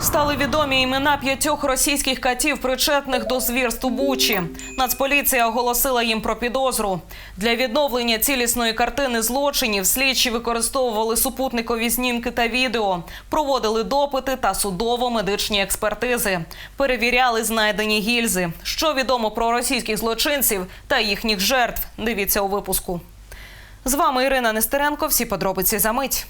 Стали відомі імена п'ятьох російських катів, причетних до звірств Бучі. Нацполіція оголосила їм про підозру. Для відновлення цілісної картини злочинів слідчі використовували супутникові знімки та відео, проводили допити та судово-медичні експертизи, перевіряли знайдені гільзи. Що відомо про російських злочинців та їхніх жертв? Дивіться у випуску. З вами Ірина Нестеренко. Всі подробиці за мить.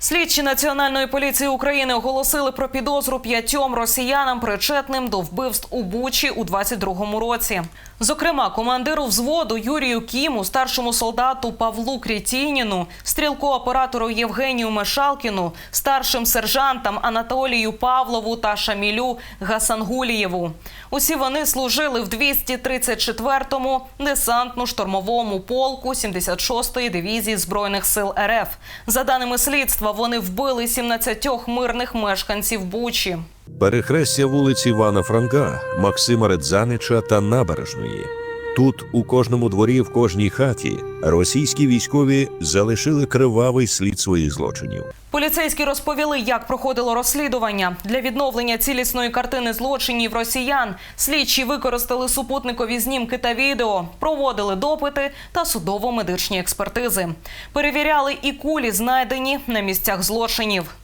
Слідчі Національної поліції України оголосили про підозру п'ятьом росіянам, причетним до вбивств у Бучі у 22-му році. Зокрема, командиру взводу Юрію Кіму, старшому солдату Павлу Крітініну, стрілку-оператору Євгенію Мешалкіну, старшим сержантам Анатолію Павлову та Шамілю Гасангулієву. Усі вони служили в 234-му десантно-штурмовому полку 76-ї дивізії збройних сил РФ. За даними слідства, вони вбили 17 мирних мешканців Бучі. Перехрестя вулиці Івана Франка, Максима Редзанича та Набережної. Тут, у кожному дворі, в кожній хаті, російські військові залишили кривавий слід своїх злочинів. Поліцейські розповіли, як проходило розслідування для відновлення цілісної картини злочинів росіян. Слідчі використали супутникові знімки та відео, проводили допити та судово-медичні експертизи. Перевіряли і кулі, знайдені на місцях злочинів.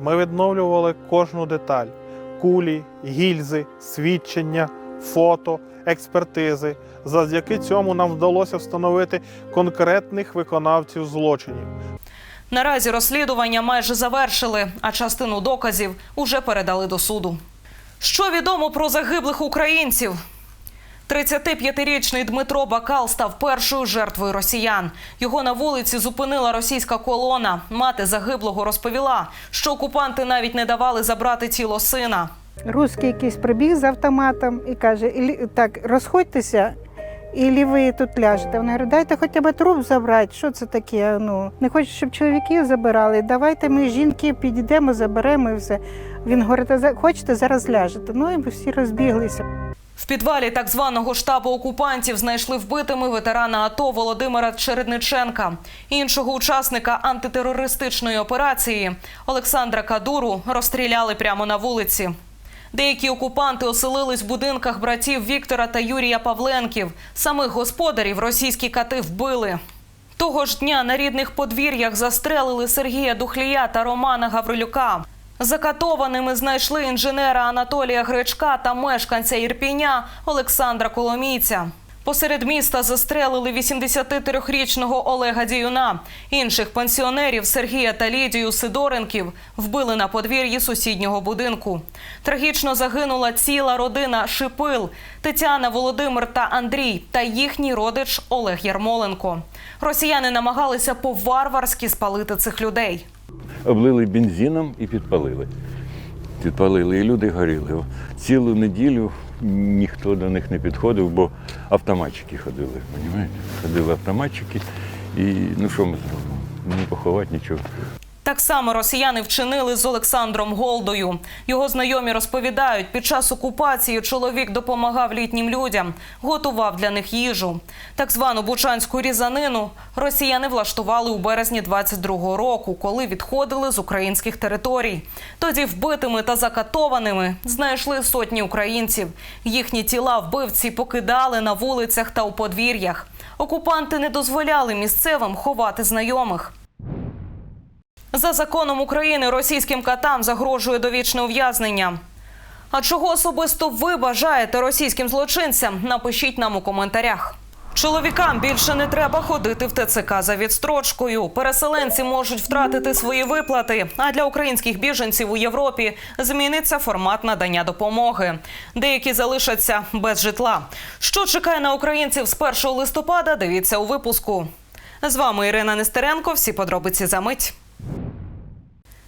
Ми відновлювали кожну деталь: кулі, гільзи, свідчення, фото, експертизи. Завдяки цьому нам вдалося встановити конкретних виконавців злочинів. Наразі розслідування майже завершили, а частину доказів уже передали до суду. Що відомо про загиблих українців? 35-річний Дмитро Бакал став першою жертвою росіян. Його на вулиці зупинила російська колона. Мати загиблого розповіла, що окупанти навіть не давали забрати тіло сина. Русський якийсь прибіг з автоматом і каже: «Ілі- так, розходьтеся, і ви тут ляжете. Вона говорить, дайте хоча б труп забрати. Що це таке? Ну не хочу, щоб чоловіки забирали. Давайте ми жінки підійдемо, заберемо і все. Він говорить, «А хочете, зараз ляжете. Ну і всі розбіглися. В підвалі так званого штабу окупантів знайшли вбитими ветерана АТО Володимира Чередниченка, іншого учасника антитерористичної операції Олександра Кадуру розстріляли прямо на вулиці. Деякі окупанти оселились в будинках братів Віктора та Юрія Павленків. Самих господарів російські кати вбили. Того ж дня на рідних подвір'ях застрелили Сергія Духлія та Романа Гаврилюка. Закатованими знайшли інженера Анатолія Гречка та мешканця Ірпіня Олександра Коломійця. Посеред міста застрелили 83-річного Олега Діюна. Інших пенсіонерів Сергія та Лідію Сидоренків вбили на подвір'ї сусіднього будинку. Трагічно загинула ціла родина Шипил, Тетяна, Володимир та Андрій та їхній родич Олег Ярмоленко. Росіяни намагалися по-варварськи спалити цих людей. облили бензином і підпалили. Підпалили, і люди горіли. Цілу неділю ніхто до них не підходив, бо автоматчики ходили. Розумієте? Ходили автоматчики, і ну що ми зробимо? Не поховати нічого. Так само росіяни вчинили з Олександром Голдою. Його знайомі розповідають, під час окупації чоловік допомагав літнім людям, готував для них їжу. Так звану бучанську різанину росіяни влаштували у березні 22-го року, коли відходили з українських територій. Тоді вбитими та закатованими знайшли сотні українців. Їхні тіла вбивці покидали на вулицях та у подвір'ях. Окупанти не дозволяли місцевим ховати знайомих. За законом України російським катам загрожує довічне ув'язнення. А чого особисто ви бажаєте російським злочинцям? Напишіть нам у коментарях. Чоловікам більше не треба ходити в ТЦК за відстрочкою. Переселенці можуть втратити свої виплати. А для українських біженців у Європі зміниться формат надання допомоги. Деякі залишаться без житла. Що чекає на українців з 1 листопада? Дивіться у випуску. З вами Ірина Нестеренко. Всі подробиці за мить.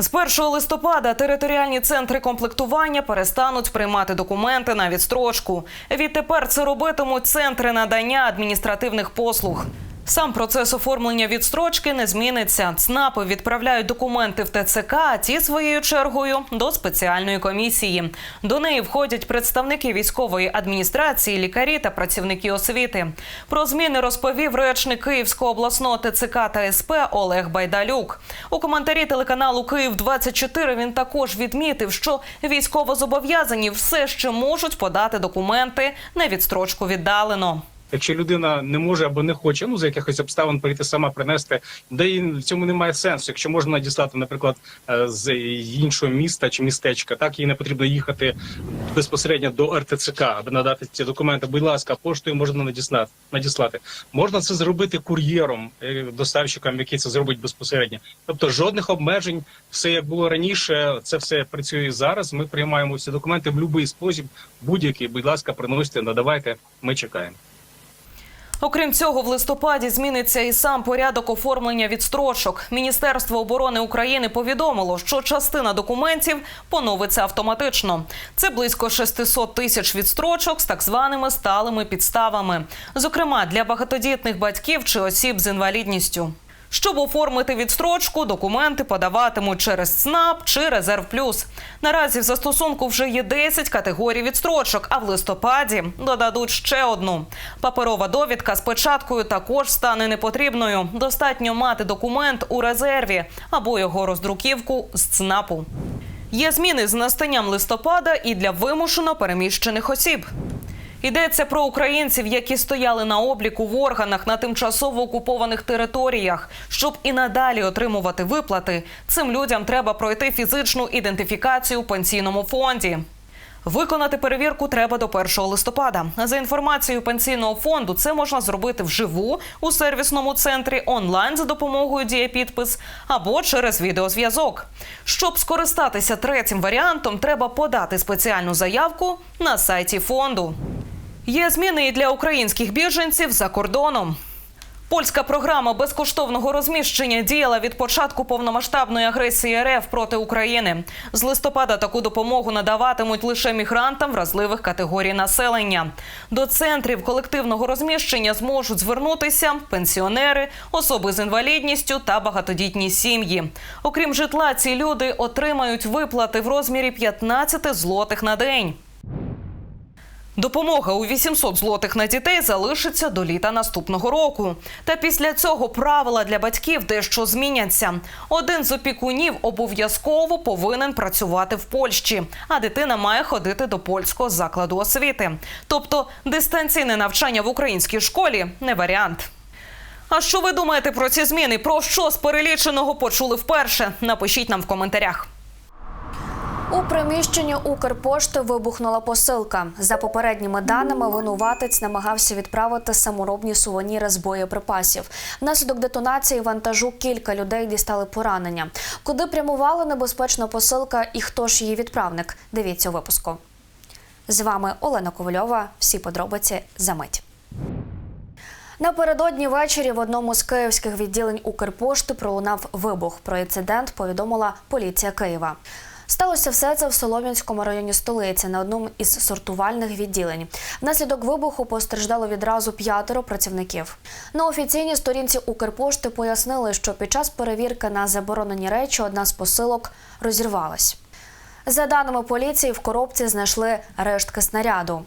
З 1 листопада територіальні центри комплектування перестануть приймати документи на відстрочку. Відтепер це робитимуть центри надання адміністративних послуг. Сам процес оформлення відстрочки не зміниться. ЦНАПи відправляють документи в ТЦК, а ті своєю чергою до спеціальної комісії. До неї входять представники військової адміністрації, лікарі та працівники освіти. Про зміни розповів речник Київського обласного ТЦК та СП Олег Байдалюк. У коментарі телеканалу Київ 24 він також відмітив, що військовозобов'язані все ще можуть подати документи на відстрочку віддалено. Якщо людина не може або не хоче, ну за якихось обставин прийти сама принести, де і в цьому немає сенсу. Якщо можна надіслати, наприклад, е, з іншого міста чи містечка, так їй не потрібно їхати безпосередньо до РТЦК, аби надати ці документи. Будь ласка, поштою можна надіслати. надіслати. Можна це зробити кур'єром, е, доставщиком, який це зробить безпосередньо. Тобто жодних обмежень, все як було раніше, це все працює зараз. Ми приймаємо всі документи в будь-який спосіб, будь-який. Будь ласка, приносите, надавайте. Ми чекаємо. Окрім цього, в листопаді зміниться і сам порядок оформлення відстрочок. Міністерство оборони України повідомило, що частина документів поновиться автоматично. Це близько 600 тисяч відстрочок з так званими сталими підставами, зокрема для багатодітних батьків чи осіб з інвалідністю. Щоб оформити відстрочку, документи подаватимуть через ЦНАП чи Резерв Плюс. Наразі в застосунку вже є 10 категорій відстрочок, а в листопаді додадуть ще одну. Паперова довідка з печаткою також стане непотрібною. Достатньо мати документ у резерві або його роздруківку з ЦНАПу. Є зміни з настанням листопада і для вимушено переміщених осіб. Йдеться про українців, які стояли на обліку в органах на тимчасово окупованих територіях. Щоб і надалі отримувати виплати, цим людям треба пройти фізичну ідентифікацію у пенсійному фонді. Виконати перевірку треба до 1 листопада. За інформацією пенсійного фонду, це можна зробити вживу у сервісному центрі онлайн за допомогою дієпідпис або через відеозв'язок. Щоб скористатися третім варіантом, треба подати спеціальну заявку на сайті фонду. Є зміни і для українських біженців за кордоном. Польська програма безкоштовного розміщення діяла від початку повномасштабної агресії РФ проти України. З листопада таку допомогу надаватимуть лише мігрантам вразливих категорій населення. До центрів колективного розміщення зможуть звернутися пенсіонери, особи з інвалідністю та багатодітні сім'ї. Окрім житла, ці люди отримають виплати в розмірі 15 злотих на день. Допомога у 800 злотих на дітей залишиться до літа наступного року. Та після цього правила для батьків дещо зміняться. Один з опікунів обов'язково повинен працювати в Польщі, а дитина має ходити до польського закладу освіти. Тобто дистанційне навчання в українській школі не варіант. А що ви думаєте про ці зміни? Про що з переліченого почули вперше? Напишіть нам в коментарях. У приміщенні Укрпошти вибухнула посилка. За попередніми даними, винуватець намагався відправити саморобні сувеніри з боєприпасів. Внаслідок детонації вантажу кілька людей дістали поранення. Куди прямувала небезпечна посилка і хто ж її відправник? Дивіться у випуску. З вами Олена Ковальова. Всі подробиці за мить. Напередодні ввечері в одному з київських відділень Укрпошти пролунав вибух. Про інцидент повідомила поліція Києва. Сталося все це в Солом'янському районі столиці на одному із сортувальних відділень. Внаслідок вибуху постраждало відразу п'ятеро працівників. На офіційній сторінці Укрпошти пояснили, що під час перевірки на заборонені речі одна з посилок розірвалась. За даними поліції, в коробці знайшли рештки снаряду.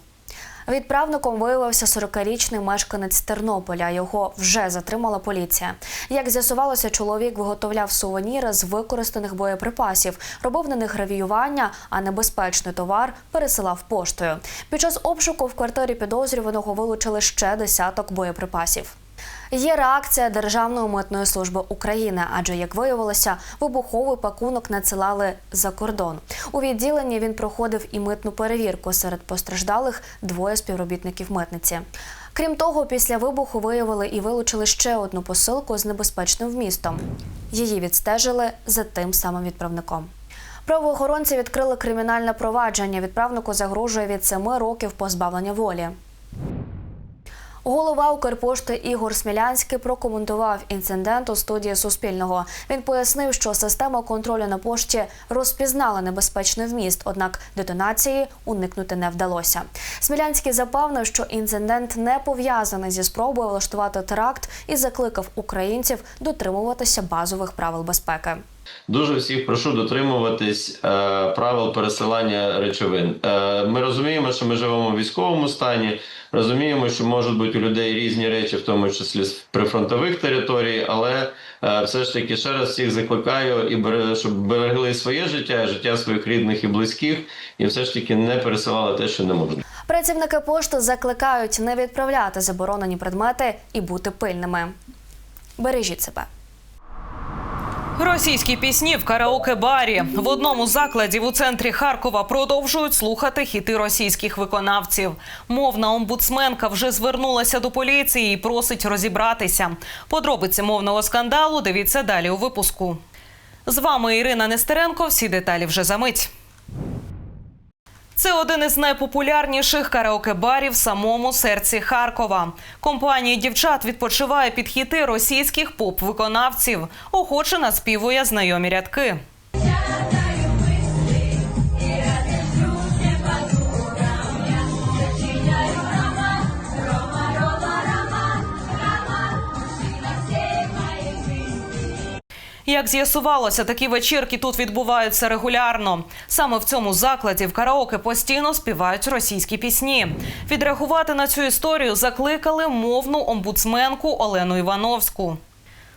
Відправником виявився 40-річний мешканець Тернополя. Його вже затримала поліція. Як з'ясувалося, чоловік виготовляв сувеніри з використаних боєприпасів, робив на них гравіювання, а небезпечний товар пересилав поштою. Під час обшуку в квартирі підозрюваного вилучили ще десяток боєприпасів. Є реакція Державної митної служби України, адже як виявилося, вибуховий пакунок надсилали за кордон. У відділенні він проходив і митну перевірку. Серед постраждалих двоє співробітників митниці. Крім того, після вибуху виявили і вилучили ще одну посилку з небезпечним вмістом. Її відстежили за тим самим відправником. Правоохоронці відкрили кримінальне провадження. Відправнику загрожує від 7 років позбавлення волі. Голова Укрпошти Ігор Смілянський прокоментував інцидент у студії Суспільного. Він пояснив, що система контролю на пошті розпізнала небезпечний вміст, однак детонації уникнути не вдалося. Смілянський запевнив, що інцидент не пов'язаний зі спробою влаштувати теракт і закликав українців дотримуватися базових правил безпеки. Дуже всіх прошу дотримуватись е, правил пересилання речовин. Е, ми розуміємо, що ми живемо в військовому стані. Розуміємо, що можуть бути у людей різні речі, в тому числі з прифронтових територій, але е, все ж таки ще раз всіх закликаю і бере- щоб берегли своє життя, життя своїх рідних і близьких, і все ж таки не пересилали те, що не можна. Працівники пошти закликають не відправляти заборонені предмети і бути пильними. Бережіть себе. Російські пісні в караоке-барі в одному з закладів у центрі Харкова продовжують слухати хіти російських виконавців. Мовна омбудсменка вже звернулася до поліції і просить розібратися. Подробиці мовного скандалу дивіться далі у випуску. З вами Ірина Нестеренко. Всі деталі вже за мить. Це один із найпопулярніших караоке-барів в самому серці Харкова. Компанія дівчат відпочиває під хіти російських поп-виконавців. Охоче наспівує знайомі рядки. Як з'ясувалося, такі вечірки тут відбуваються регулярно. Саме в цьому закладі в караоке постійно співають російські пісні. Відреагувати на цю історію закликали мовну омбудсменку Олену Івановську.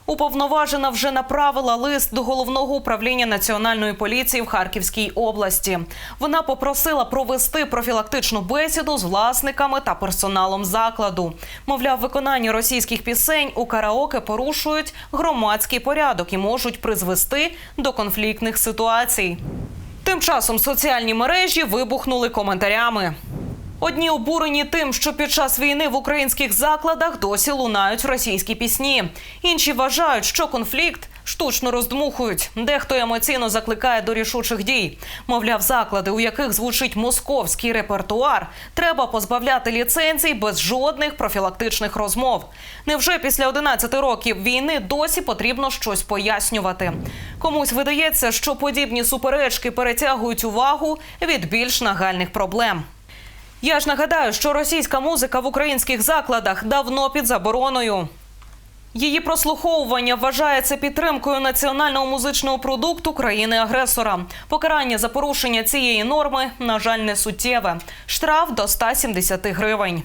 Уповноважена вже направила лист до головного управління національної поліції в Харківській області. Вона попросила провести профілактичну бесіду з власниками та персоналом закладу. Мовляв, виконання російських пісень у караоке порушують громадський порядок і можуть призвести до конфліктних ситуацій. Тим часом соціальні мережі вибухнули коментарями. Одні обурені тим, що під час війни в українських закладах досі лунають російські пісні. Інші вважають, що конфлікт штучно роздмухують. Дехто емоційно закликає до рішучих дій. Мовляв, заклади, у яких звучить московський репертуар, треба позбавляти ліцензій без жодних профілактичних розмов. Невже після 11 років війни досі потрібно щось пояснювати? Комусь видається, що подібні суперечки перетягують увагу від більш нагальних проблем. Я ж нагадаю, що російська музика в українських закладах давно під забороною. Її прослуховування вважається підтримкою національного музичного продукту країни-агресора. Покарання за порушення цієї норми, на жаль, не суттєве. Штраф до 170 гривень.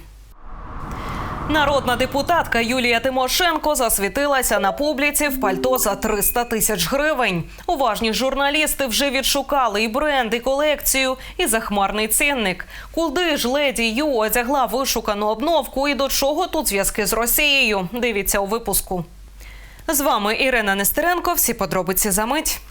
Народна депутатка Юлія Тимошенко засвітилася на публіці в пальто за 300 тисяч гривень. Уважні журналісти вже відшукали і бренд, і колекцію, і захмарний цінник. Куди ж леді Ю одягла вишукану обновку і до чого тут зв'язки з Росією? Дивіться у випуску. З вами Ірина Нестеренко. Всі подробиці за мить.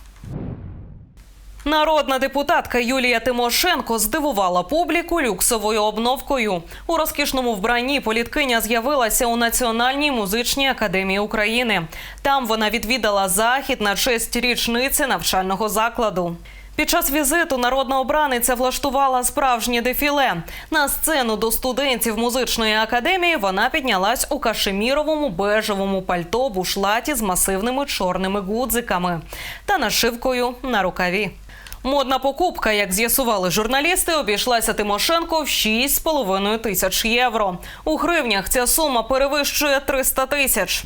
Народна депутатка Юлія Тимошенко здивувала публіку люксовою обновкою. У розкішному вбранні політкиня з'явилася у Національній музичній академії України. Там вона відвідала захід на честь річниці навчального закладу. Під час візиту народна обраниця влаштувала справжнє дефіле. На сцену до студентів музичної академії вона піднялась у кашеміровому бежевому пальто бушлаті з масивними чорними гудзиками та нашивкою на рукаві. Модна покупка, як з'ясували журналісти, обійшлася Тимошенко в 6,5 тисяч євро. У гривнях ця сума перевищує 300 тисяч.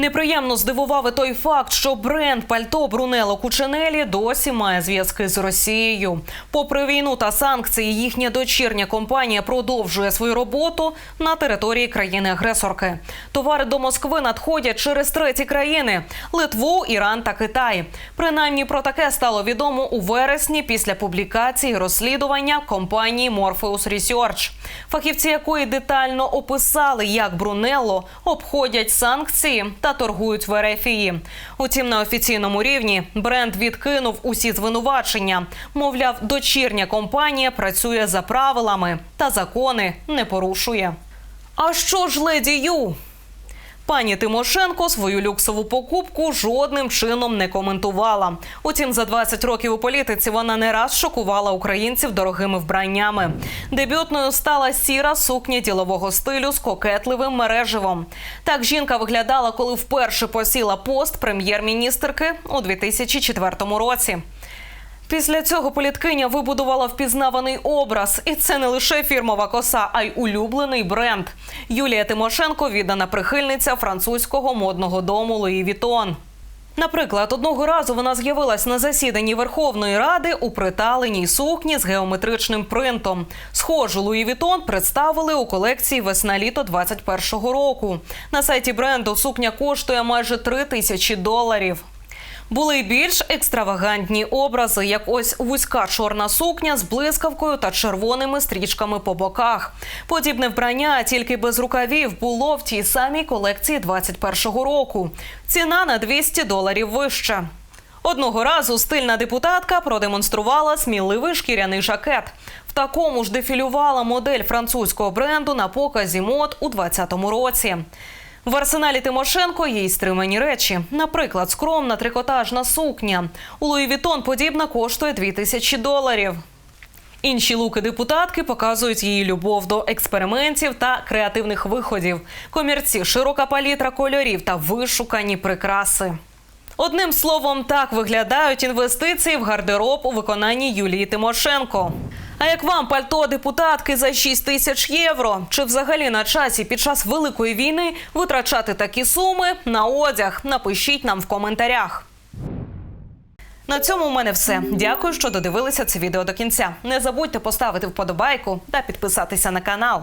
Неприємно здивував і той факт, що бренд пальто Брунело Кученелі досі має зв'язки з Росією. Попри війну та санкції, їхня дочірня компанія продовжує свою роботу на території країни-агресорки. Товари до Москви надходять через треті країни Литву, Іран та Китай. Принаймні про таке стало відомо у вересні після публікації розслідування компанії Morpheus Research, фахівці якої детально описали, як Брунелло обходять санкції та торгують в Ерефії. Утім, на офіційному рівні бренд відкинув усі звинувачення. Мовляв, дочірня компанія працює за правилами та закони не порушує. А що ж леді Ю? Пані Тимошенко свою люксову покупку жодним чином не коментувала. Утім, за 20 років у політиці вона не раз шокувала українців дорогими вбраннями. Дебютною стала сіра сукня ділового стилю з кокетливим мереживом. Так жінка виглядала, коли вперше посіла пост прем'єр-міністерки у 2004 році. Після цього політкиня вибудувала впізнаваний образ, і це не лише фірмова коса, а й улюблений бренд. Юлія Тимошенко віддана прихильниця французького модного дому Луї Вітон. Наприклад, одного разу вона з'явилась на засіданні Верховної Ради у приталеній сукні з геометричним принтом. Схожу Луї Вітон представили у колекції весна-літо 21-го року. На сайті бренду сукня коштує майже 3 тисячі доларів. Були й більш екстравагантні образи, як ось вузька чорна сукня з блискавкою та червоними стрічками по боках. Подібне вбрання, тільки без рукавів, було в тій самій колекції 21-го року. Ціна на 200 доларів вища. Одного разу стильна депутатка продемонструвала сміливий шкіряний жакет. В такому ж дефілювала модель французького бренду на показі мод у 2020 році. В арсеналі Тимошенко є й стримані речі. Наприклад, скромна трикотажна сукня. У Луї Вітон подібна коштує 2000 доларів. Інші луки депутатки показують її любов до експериментів та креативних виходів. Комірці, широка палітра кольорів та вишукані прикраси. Одним словом, так виглядають інвестиції в гардероб у виконанні Юлії Тимошенко. А як вам пальто депутатки за 6 тисяч євро? Чи взагалі на часі під час великої війни витрачати такі суми на одяг? Напишіть нам в коментарях. На цьому у мене все. Дякую, що додивилися це відео до кінця. Не забудьте поставити вподобайку та підписатися на канал.